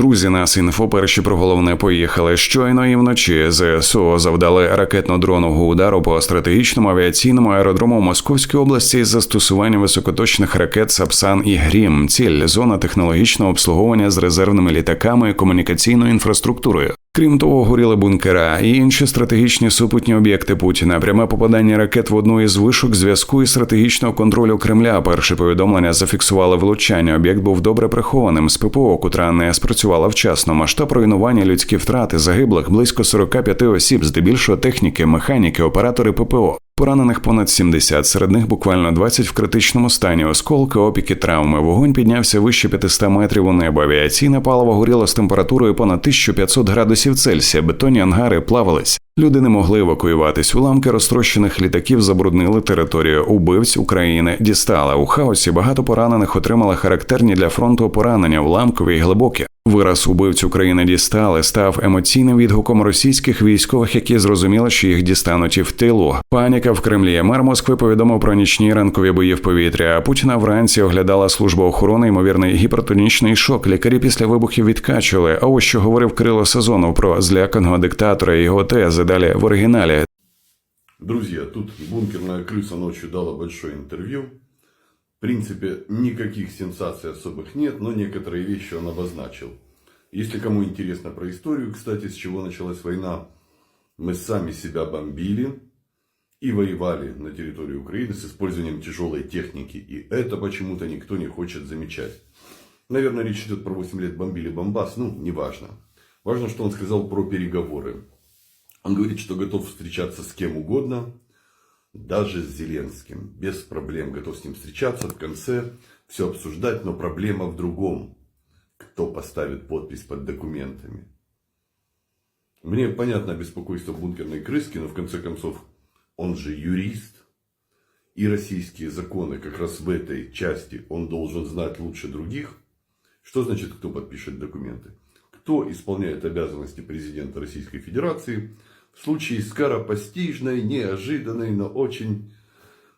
Друзі, нас інфо перші про головне поїхали. Щойно і вночі ЗСУ завдали ракетно-дронового удару по стратегічному авіаційному аеродрому Московської області з застосуванням високоточних ракет Сапсан і Грім. Ціль зона технологічного обслуговування з резервними літаками і комунікаційною інфраструктурою. Крім того, горіли бункера і інші стратегічні супутні об'єкти Путіна. Пряме попадання ракет в одну із вишок зв'язку і стратегічного контролю Кремля. Перше повідомлення зафіксували влучання. Об'єкт був добре прихованим з ППО, котра не спрацювала вчасно. Масштаб руйнування, людські втрати, загиблих близько 45 осіб, здебільшого техніки, механіки, оператори ППО. Поранених понад 70, серед них буквально 20 в критичному стані. Осколки, опіки, травми. Вогонь піднявся вище 500 метрів у небо. Авіаційне паливо горіло з температурою понад 1500 градусів Цельсія. Бетонні ангари плавались. Люди не могли евакуюватись. Уламки розтрощених літаків забруднили територію. Убивць України дістали. У хаосі багато поранених отримали характерні для фронту поранення, уламкові і глибокі. Вираз убивць України дістали став емоційним відгуком російських військових, які зрозуміли, що їх дістануть і в тилу. Паніка в Кремлі. Мер Москви повідомив про нічні ранкові бої в повітря. А Путіна вранці оглядала служба охорони, ймовірний гіпертонічний шок. Лікарі після вибухів відкачували. А ось що говорив Кирило Сезонов про зляканого диктатора і його тези. Далі в оригіналі. Друзья, тут бункерная крыса ночью дала большое интервью. В принципе, никаких сенсаций особых нет, но некоторые вещи он обозначил. Если кому интересно про историю, кстати, с чего началась война, мы сами себя бомбили и воевали на территории Украины с использованием тяжелой техники. И это почему-то никто не хочет замечать. Наверное, речь идет про 8 лет бомбили Бомбас, ну, неважно. Важно, что он сказал про переговоры. Он говорит, что готов встречаться с кем угодно, даже с Зеленским. Без проблем готов с ним встречаться в конце, все обсуждать, но проблема в другом. Кто поставит подпись под документами. Мне понятно беспокойство бункерной крыски, но в конце концов он же юрист. И российские законы как раз в этой части он должен знать лучше других. Что значит, кто подпишет документы? Кто исполняет обязанности президента Российской Федерации в случае скоропостижной, неожиданной, но очень,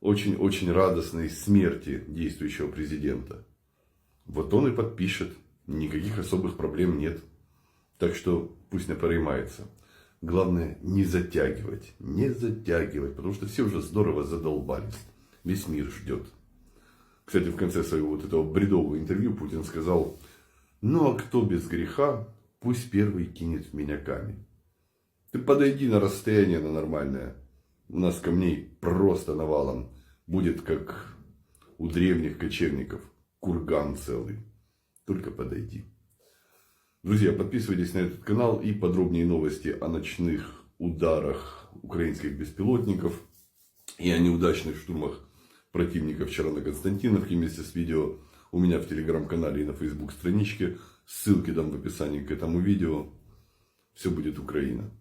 очень, очень радостной смерти действующего президента? Вот он и подпишет. Никаких особых проблем нет. Так что пусть не переймается. Главное не затягивать, не затягивать, потому что все уже здорово задолбались. Весь мир ждет. Кстати, в конце своего вот этого бредового интервью Путин сказал, ну а кто без греха, пусть первый кинет в меня камень. Ты подойди на расстояние на нормальное. У нас камней просто навалом. Будет как у древних кочевников. Курган целый. Только подойди. Друзья, подписывайтесь на этот канал и подробнее новости о ночных ударах украинских беспилотников и о неудачных штурмах противника вчера на Константиновке вместе с видео у меня в телеграм-канале и на фейсбук страничке. Ссылки дам в описании к этому видео. Все будет Украина.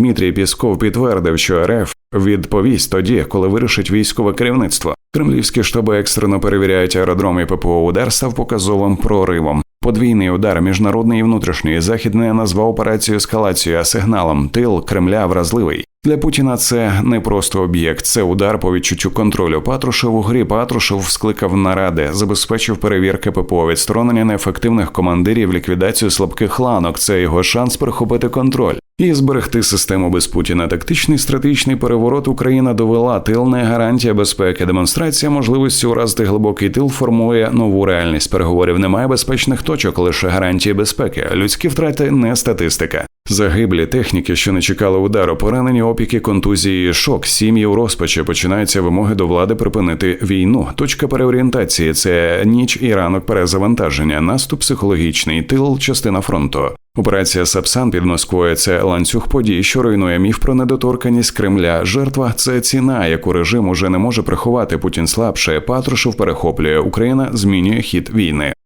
Дмитрій Пісков підтвердив, що РФ відповість тоді, коли вирішить військове керівництво. Кремлівські штаби екстрено перевіряють аеродром і ППО. Удар став показовим проривом. Подвійний удар міжнародний і внутрішній захід не назвав операцію ескалацією, а сигналом. Тил Кремля вразливий. Для Путіна це не просто об'єкт, це удар по відчуттю контролю. Патрушев у грі Патрушев скликав наради, забезпечив перевірки ППО, відсторонення неефективних командирів, ліквідацію слабких ланок. Це його шанс перехопити контроль. І зберегти систему без Путіна. Тактичний стратегічний переворот Україна довела тил не гарантія безпеки. Демонстрація можливості уразити глибокий тил формує нову реальність. Переговорів немає безпечних точок, лише гарантії безпеки. Людські втрати не статистика. Загиблі техніки, що не чекали удару, поранені опіки, контузії, шок, сім'ї у розпачі. Починаються вимоги до влади припинити війну. Точка переорієнтації це ніч і ранок перезавантаження, наступ психологічний, тил, частина фронту. Операція Сапсан під Москвою це ланцюг подій, що руйнує міф про недоторканість Кремля. Жертва це ціна, яку режим уже не може приховати. Путін слабше. Патрушев перехоплює. Україна змінює хід війни.